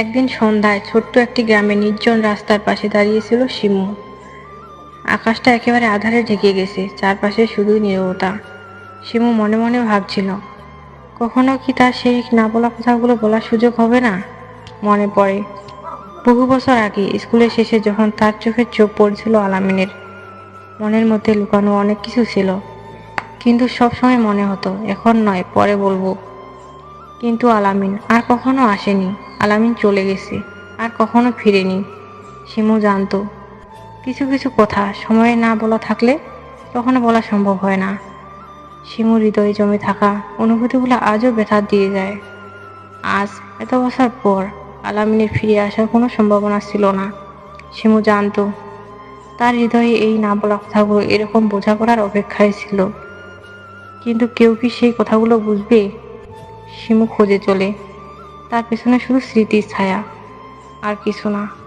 একদিন সন্ধ্যায় ছোট্ট একটি গ্রামে নির্জন রাস্তার পাশে দাঁড়িয়েছিল শিমু। আকাশটা একেবারে আধারে ঢেকে গেছে, চারপাশে শুধু নীরবতা। শিমু মনে মনে ভাবছিল, কখনো কি তার সেই না বলা কথাগুলো বলার সুযোগ হবে না? মনে পড়ে, বহু বছর আগে স্কুলের শেষে যখন তার চোখের চোখ পড়ছিল আলামিনের, মনের মধ্যে লুকানো অনেক কিছু ছিল। কিন্তু সবসময় মনে হতো, এখন নয়, পরে বলব। কিন্তু আলামিন আর কখনো আসেনি। আলামিন চলে গেছে, আর কখনো ফিরেনি। শিমু জানতো, কিছু কিছু কথা সময়ে না বলা থাকলে কখনো বলা সম্ভব হয় না। শিমুর হৃদয়ে জমে থাকা অনুভূতিগুলো আজও ব্যথা দিয়ে যায়। আজ এত বছর পর আলামিনের ফিরে আসার কোনো সম্ভাবনা ছিল না। শিমু জানত, তার হৃদয়ে এই না বলা কথাগুলো এরকম বোঝা করার অপেক্ষায় ছিল। কিন্তু কেউ কি সেই কথাগুলো বুঝবে? শিমু খোঁজে চলে তার পেছনে শুধু স্মৃতির ছায়া আর কিছু না।